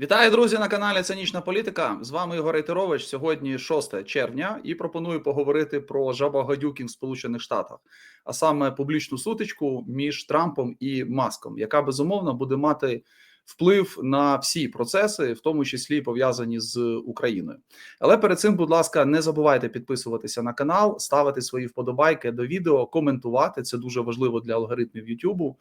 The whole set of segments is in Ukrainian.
Вітаю, друзі, на каналі Цинічна Політика. З вами Ігор Рейтерович. Сьогодні 6 червня, і пропоную поговорити про жабагадюкінг в Сполучених Штатах, а саме публічну сутичку між Трампом і Маском, яка безумовно буде мати вплив на всі процеси, в тому числі пов'язані з Україною. Але перед цим, будь ласка, не забувайте підписуватися на канал, ставити свої вподобайки до відео, коментувати. Це дуже важливо для алгоритмів Ютубу,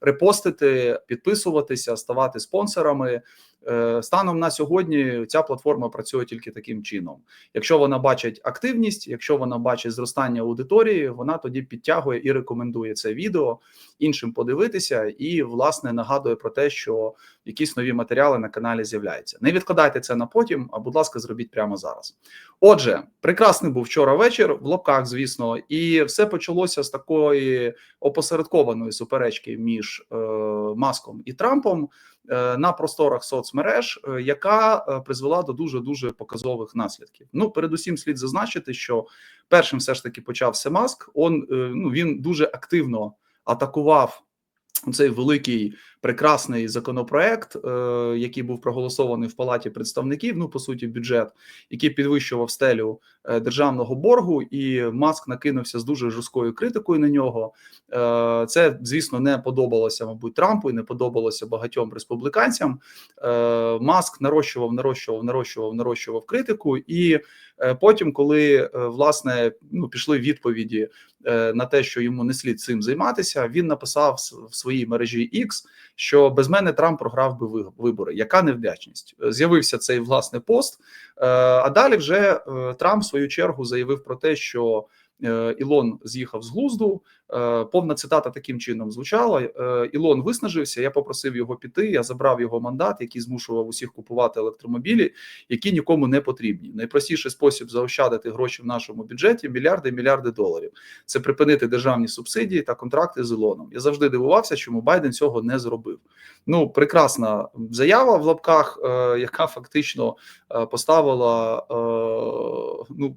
репостити, підписуватися, ставати спонсорами. Е, Станом на сьогодні ця платформа працює тільки таким чином. Якщо вона бачить активність, якщо вона бачить зростання аудиторії, вона тоді підтягує і рекомендує це відео іншим подивитися, і власне нагадує про те, що якісь нові матеріали на каналі з'являються. Не відкладайте це на потім, а будь ласка, зробіть прямо зараз. Отже, прекрасний був вчора вечір в лапках, звісно, і все почалося з такої опосередкованої суперечки між е, Маском і Трампом на просторах соцмереж, е, яка е, призвела до дуже дуже показових наслідків. Ну, передусім, слід зазначити, що першим все ж таки почався маск. Он е, ну він дуже активно атакував цей великий прекрасний законопроект, е, який був проголосований в палаті представників. Ну по суті, бюджет, який підвищував стелю е, державного боргу, і маск накинувся з дуже жорсткою критикою на нього. Е, Це, звісно, не подобалося, мабуть, Трампу і не подобалося багатьом республіканцям. Маск нарощував, нарощував, нарощував, нарощував критику, і потім, коли власне ну пішли відповіді на те, що йому не слід цим займатися, він написав в своїй мережі X, що без мене Трамп програв би вибори. Яка невдячність? Е, З'явився цей власне пост. Е, А далі вже е, Трамп в свою чергу заявив про те, що Ілон з'їхав з глузду. Е, Повна цитата таким чином звучала: е, Ілон виснажився. Я попросив його піти. Я забрав його мандат, який змушував усіх купувати електромобілі, які нікому не потрібні. Найпростіший спосіб заощадити гроші в нашому бюджеті мільярди і мільярди доларів. Це припинити державні субсидії та контракти з Ілоном. Я завжди дивувався, чому Байден цього не зробив. Ну, прекрасна заява в лапках, е, яка фактично е, поставила е, ну,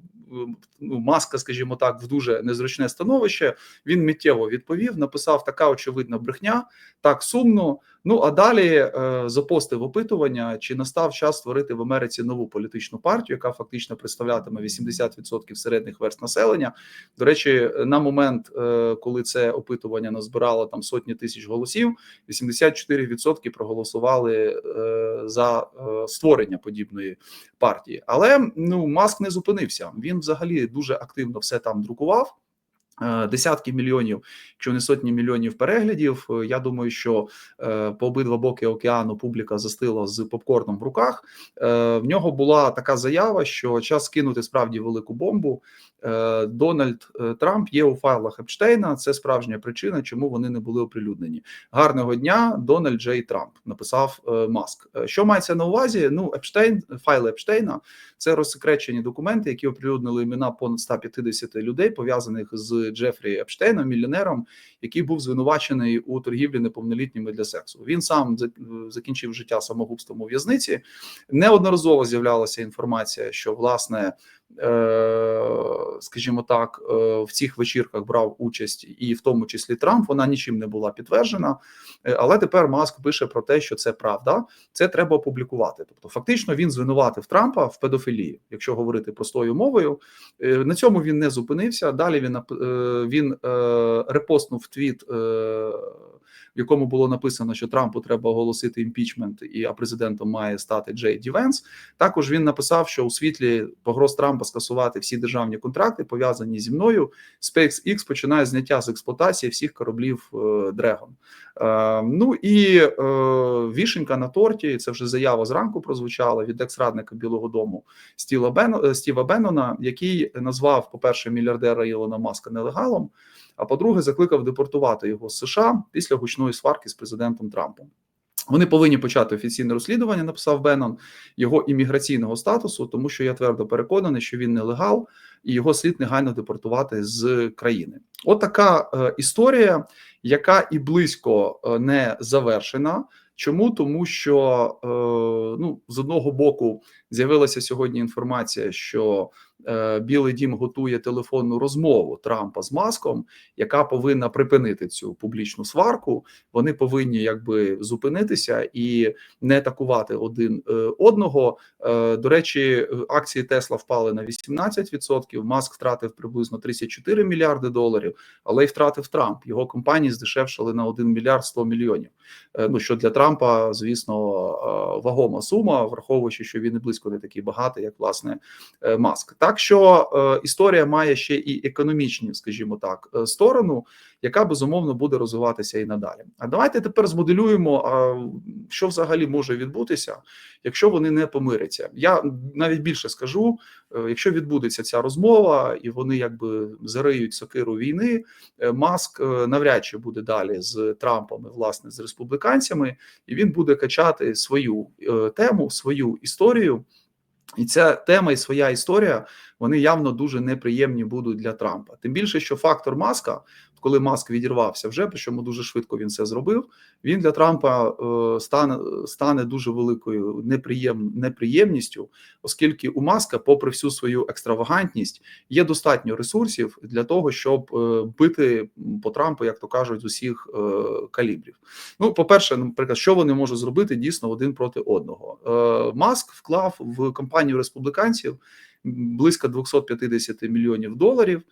ну, маска, скажімо так, в дуже незручне становище. Він миттєво відповів, написав така очевидна брехня, так сумно. Ну а далі е, запостив опитування, чи настав час створити в Америці нову політичну партію, яка фактично представлятиме 80% середніх верст населення. До речі, на момент, е, коли це опитування назбирало там сотні тисяч голосів, 84% проголосували е, за створення подібної партії. Але ну маск не зупинився. Він взагалі дуже активно все там друкував. Е, Десятки мільйонів, якщо не сотні мільйонів переглядів. Е, Я думаю, що е, по обидва боки океану публіка застила з попкорном в руках. В нього була така заява, що час кинути справді велику бомбу. Е, Дональд е, Трамп є у файлах Епштейна. Це справжня причина, чому вони не були оприлюднені. Гарного дня, Дональд Джей Трамп написав е, Маск. Що мається на увазі? Ну, Епштейн, файли Епштейна це розсекречені документи, які оприлюднили імена понад 150 людей, пов'язаних з Джефрі Епштейном, мільйонером, який був звинувачений у торгівлі неповнолітніми для сексу. Він сам закінчив життя самогубством у в'язниці. Неодноразово з'являлася інформація, що власне. Скажімо так, е, в цих вечірках брав участь, і в тому числі Трамп. Вона нічим не була підтверджена. Е, Але тепер Маск пише про те, що це правда. Це треба опублікувати. Тобто, фактично, він звинуватив Трампа в педофілії, якщо говорити простою мовою. Е, На цьому він не зупинився. Далі він він репостнув твіт, в якому було написано, що Трампу треба оголосити імпічмент, і а президентом має стати Джей Ді Венс. Також він написав, що у світлі погроз Трампа скасувати всі державні контракти, пов'язані зі мною. SpaceX починає зняття з експлуатації всіх кораблів е, Dragon. Е, Ну і е, вішенька на торті. Це вже заява зранку прозвучала від екс-радника Білого Дому Стіла Бен, е, Стіва Беннона, який назвав, по-перше, мільярдера Ілона Маска нелегалом. А по-друге, закликав депортувати його з США після гучної сварки з президентом Трампом. Вони повинні почати офіційне розслідування, написав Беннон, його імміграційного статусу, тому що я твердо переконаний, що він нелегал і його слід негайно депортувати з країни. От така е, історія, яка і близько е, не завершена. Чому тому, що е, ну з одного боку з'явилася сьогодні інформація, що Білий Дім готує телефонну розмову Трампа з Маском, яка повинна припинити цю публічну сварку. Вони повинні якби зупинитися і не атакувати один е, одного. Е, До речі, акції Тесла впали на 18%, Маск втратив приблизно 34 мільярди доларів, але й втратив Трамп. Його компанії здешевшали на 1 мільярд 100 мільйонів. Е, Ну що для Трампа, звісно, е, вагома сума, враховуючи, що він і близько не такий багатий, як власне е, Маск. Так що е, історія має ще і економічні, скажімо так, е, сторону, яка безумовно буде розвиватися і надалі. А давайте тепер змоделюємо, а, що взагалі може відбутися, якщо вони не помиряться. Я навіть більше скажу: е, якщо відбудеться ця розмова, і вони якби зариють сокиру війни, е, Маск е, навряд чи буде далі з Трампом, і, власне, з республіканцями, і він буде качати свою е, тему, свою історію. І ця тема і своя історія вони явно дуже неприємні будуть для Трампа. Тим більше, що фактор маска, коли маск відірвався вже, причому дуже швидко він це зробив. Він для Трампа е, стане стане дуже великою неприєм, неприємністю, оскільки у маска, попри всю свою екстравагантність, є достатньо ресурсів для того, щоб е, бити по Трампу, як то кажуть, з усіх е, калібрів. Ну, по перше, наприклад, що вони можуть зробити дійсно один проти одного. Маск вклав в кампанію республіканців близько 250 мільйонів доларів,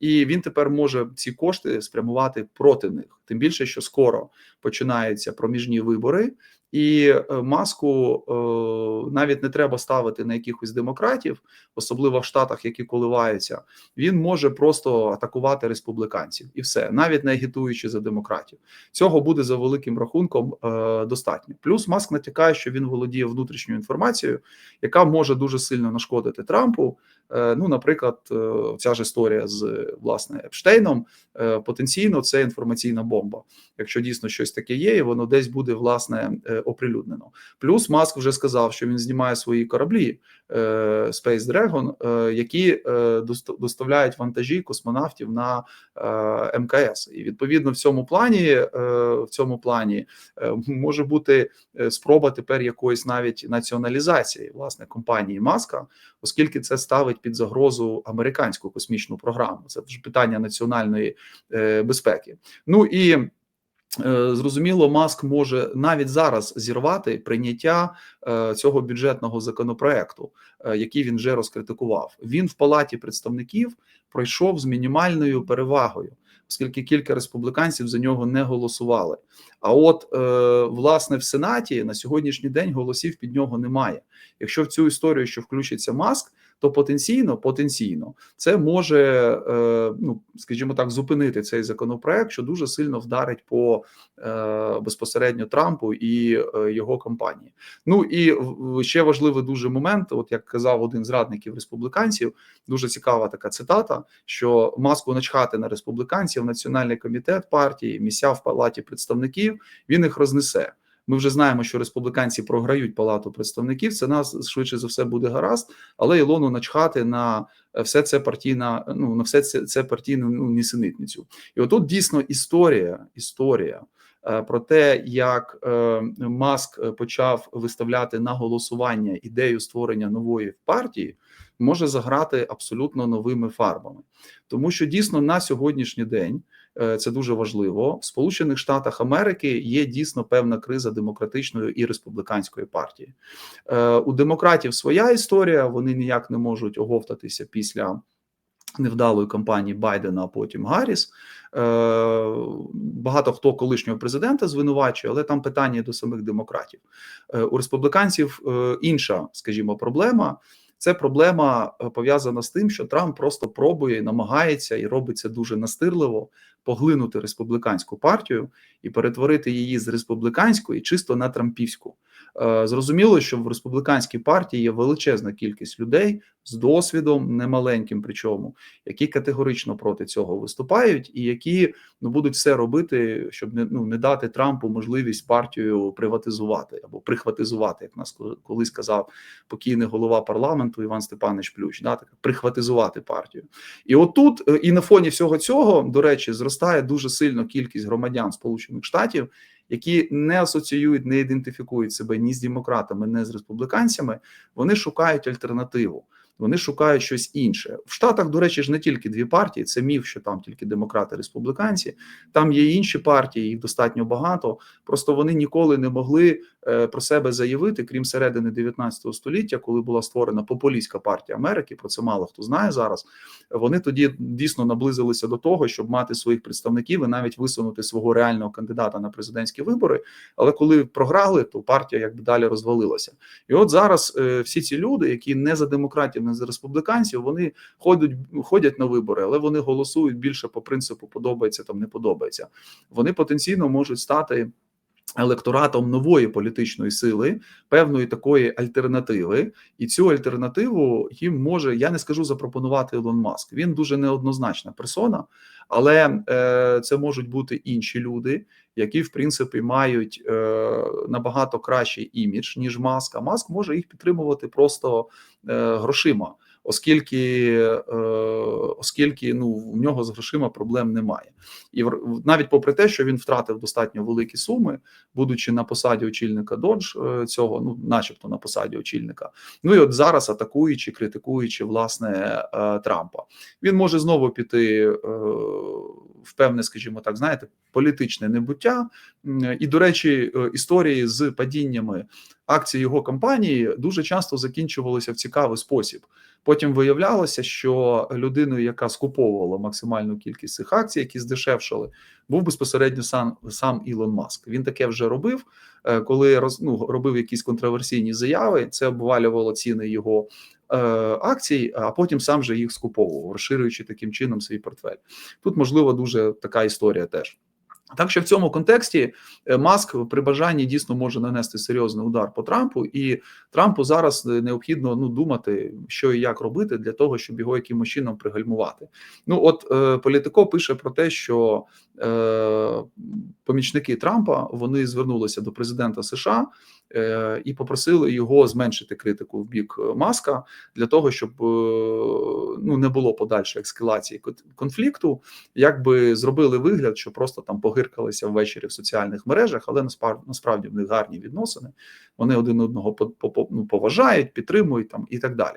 і він тепер може ці кошти спрямувати проти них. Тим більше, що скоро починаються проміжні вибори, і е, маску е, навіть не треба ставити на якихось демократів, особливо в штатах, які коливаються. Він може просто атакувати республіканців і все, навіть не агітуючи за демократів. Цього буде за великим рахунком е, достатньо. Плюс маск натякає, що він володіє внутрішньою інформацією, яка може дуже сильно нашкодити Трампу. Е, ну, наприклад, е, ця ж історія з власне Епштейном. Е, потенційно це інформаційна бомба. Якщо дійсно щось таке є, і воно десь буде власне оприлюднено. Плюс Маск вже сказав, що він знімає свої кораблі Space Dragon, які доставляють вантажі космонавтів на МКС. І відповідно в цьому плані, в цьому плані може бути спроба тепер якоїсь навіть націоналізації власне компанії Маска, оскільки це ставить під загрозу американську космічну програму. Це ж питання національної е, безпеки. Ну і е, зрозуміло, Маск може навіть зараз зірвати прийняття е, цього бюджетного законопроекту, який він вже розкритикував. Він в палаті представників пройшов з мінімальною перевагою. Оскільки кілька республіканців за нього не голосували. А от власне в Сенаті на сьогоднішній день голосів під нього немає. Якщо в цю історію, що включиться маск, то потенційно, потенційно це може, е, ну скажімо так, зупинити цей законопроект, що дуже сильно вдарить по е, безпосередньо Трампу і е, його кампанії. Ну і ще важливий дуже момент. От як казав один з радників республіканців, дуже цікава така цитата: що маску начхати на республіканців, національний комітет партії, місця в палаті представників, він їх рознесе. Ми вже знаємо, що республіканці програють палату представників. Це нас швидше за все буде гаразд, але Ілону начхати на все це партійна, ну на все це, це партійну ну, нісенітницю. І отут дійсно історія, історія е, про те, як е, Маск е, почав виставляти на голосування ідею створення нової партії, може заграти абсолютно новими фарбами, тому що дійсно на сьогоднішній день. е, Це дуже важливо в Сполучених Штатах Америки. Є дійсно певна криза демократичної і республіканської партії. Е, У демократів своя історія. Вони ніяк не можуть оговтатися після невдалої кампанії Байдена, а потім Гарріс. Е, Багато хто колишнього президента звинувачує, але там питання до самих демократів. У республіканців інша, скажімо, проблема. Це проблема е, пов'язана з тим, що Трамп просто пробує, намагається і робить це дуже настирливо поглинути республіканську партію і перетворити її з республіканської чисто на трампівську. Е, Зрозуміло, що в республіканській партії є величезна кількість людей з досвідом, немаленьким, причому які категорично проти цього виступають, і які ну будуть все робити, щоб не ну не дати Трампу можливість партію приватизувати або прихватизувати, як нас колись казав покійний голова парламенту Іван Степанович Плющ, да, так, прихватизувати партію. І отут, е, і на фоні всього цього, до речі, зростає дуже сильно кількість громадян Сполучених Штатів, які не асоціюють, не ідентифікують себе ні з демократами, ні з республіканцями. Вони шукають альтернативу. Вони шукають щось інше в Штатах. До речі, ж не тільки дві партії. Це міф, що там тільки демократи, республіканці. Там є інші партії, їх достатньо багато. Просто вони ніколи не могли е, про себе заявити, крім середини 19 століття, коли була створена популістська партія Америки. Про це мало хто знає зараз. Вони тоді дійсно наблизилися до того, щоб мати своїх представників і навіть висунути свого реального кандидата на президентські вибори. Але коли програли, то партія якби далі розвалилася. І от зараз е, всі ці люди, які не за демократів, не за республіканців, вони ходять ходять на вибори, але вони голосують більше по принципу подобається там, не подобається. Вони потенційно можуть стати. Електоратом нової політичної сили, певної такої альтернативи, і цю альтернативу їм може я не скажу запропонувати Ілон Маск. Він дуже неоднозначна персона, але е, це можуть бути інші люди, які в принципі мають е, набагато кращий імідж ніж Маск. А Маск може їх підтримувати просто е, грошима оскільки е, оскільки ну в нього з грошима проблем немає, і навіть попри те, що він втратив достатньо великі суми, будучи на посаді очільника Додж е, цього, ну начебто на посаді очільника. Ну і от зараз атакуючи, критикуючи власне е, Трампа, він може знову піти в певне, скажімо так, знаєте, політичне небуття. І, до речі, історії з падіннями акцій його компанії дуже часто закінчувалися в цікавий спосіб. Потім виявлялося, що людиною, яка скуповувала максимальну кількість цих акцій, які здешевшали, був безпосередньо сам сам Ілон Маск. Він таке вже робив, е, коли роз, ну, робив якісь контроверсійні заяви. Це обвалювало ціни його е, акцій, а потім сам же їх скуповував, розширюючи таким чином свій портфель. Тут можливо дуже така історія теж. Так що в цьому контексті е, Маск при бажанні дійсно може нанести серйозний удар по Трампу, і Трампу зараз е, необхідно ну думати, що і як робити для того, щоб його якимось чином пригальмувати. Ну от е, політико пише про те, що е, помічники Трампа вони звернулися до президента США е, і попросили його зменшити критику в бік Маска для того, щоб е, ну не було подальшої ескалації конфлікту, якби зробили вигляд, що просто там погиб гиркалися ввечері в соціальних мережах, але насправді в них гарні відносини. Вони один одного ну, поважають, підтримують там і так далі.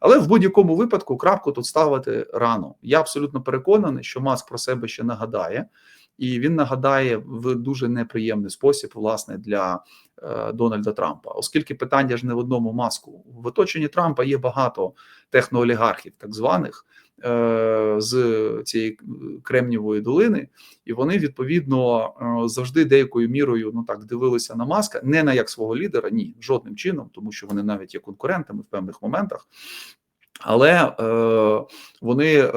Але в будь-якому випадку крапку тут ставити рано. Я абсолютно переконаний, що Маск про себе ще нагадає. І він нагадає в дуже неприємний спосіб, власне, для е, Дональда Трампа, оскільки питання ж не в одному маску. В оточенні Трампа є багато техноолігархів, так званих, Е, з цієї Кремнівої долини, і вони відповідно е, завжди деякою мірою ну так дивилися на маска, не на як свого лідера, ні, жодним чином, тому що вони навіть є конкурентами в певних моментах. Але е, вони е,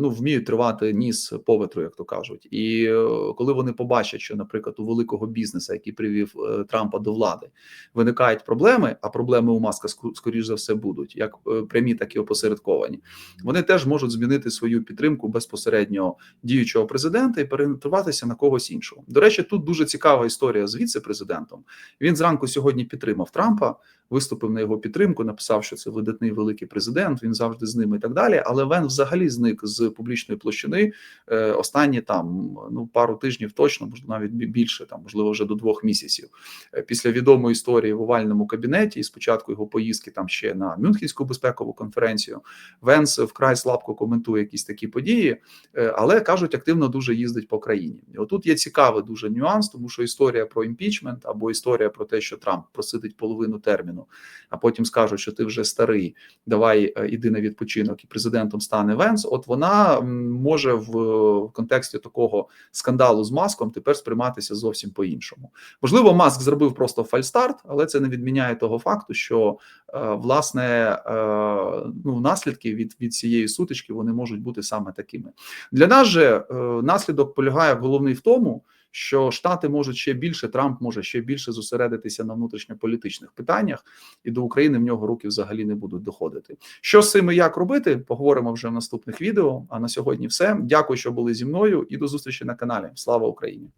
ну вміють тривати ніс поветру, як то кажуть. І е, коли вони побачать, що, наприклад, у великого бізнесу, який привів е, Трампа до влади, виникають проблеми, а проблеми у маска скоріш за все будуть, як е, прямі, так і опосередковані. Вони теж можуть змінити свою підтримку безпосередньо діючого президента і переорієнтуватися на когось іншого. До речі, тут дуже цікава історія з віце-президентом. Він зранку сьогодні підтримав Трампа, виступив на його підтримку, написав, що це видатний великий президент він завжди з ними і так далі. Але Вен взагалі зник з публічної площини е, останні там ну пару тижнів точно, можливо, навіть більше, там можливо вже до двох місяців. Е, після відомої історії в овальному кабінеті і спочатку його поїздки там ще на Мюнхенську безпекову конференцію. Венс вкрай слабко коментує якісь такі події, е, але кажуть, активно дуже їздить по країні. І отут є цікавий дуже нюанс, тому що історія про імпічмент або історія про те, що Трамп просидить половину терміну, а потім скажуть, що ти вже старий, давай іди на відпочинок і президентом стане Венс, от вона може в контексті такого скандалу з маском тепер сприйматися зовсім по іншому. Можливо, маск зробив просто фальстарт, але це не відміняє того факту, що е, власне е, ну наслідки від від цієї сутички вони можуть бути саме такими. Для нас же е, наслідок полягає головний в тому що Штати можуть ще більше, Трамп може ще більше зосередитися на внутрішньополітичних питаннях, і до України в нього руки взагалі не будуть доходити. Що з цим і як робити? Поговоримо вже в наступних відео. А на сьогодні, все. Дякую, що були зі мною, і до зустрічі на каналі. Слава Україні!